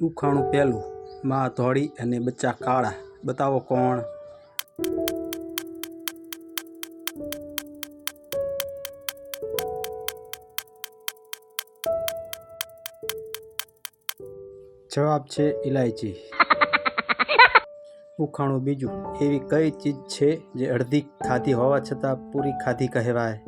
ઉખાણું પહેલું, માં ધોળી અને બચ્ચા કાળા. બતાવો કોણ? જવાબ છે ઇલાયચી ઉખાણું બીજું, એવી કઈ ચીજ છે જે અડધી ખાધી હોવા છતાં પૂરી ખાધી કહેવાય?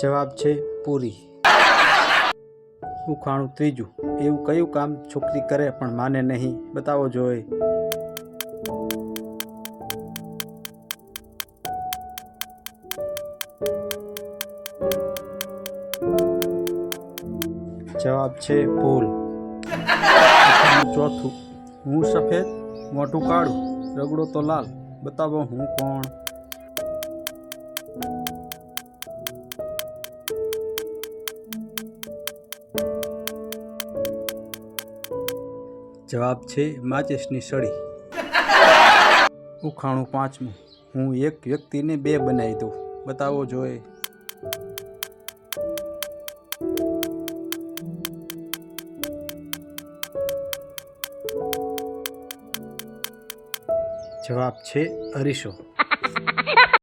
જવાબ છે પૂરી. ઉખાણું ત્રીજું. એવું કયું કામ છોકરી કરે પણ માને નહીં? બતાવો જોઈએ જવાબ છે ભૂલ. ચોથું. હું સફેદ, મોઢું કાળું, રગડો તો લાલ. બતાવો હું કોણ? જવાબ છે માચિસની સળી. ઉખાણું પાંચમું. હું એક વ્યક્તિને બે બનાવી દઉં. બતાવો જોઈએ જવાબ છે અરીસો.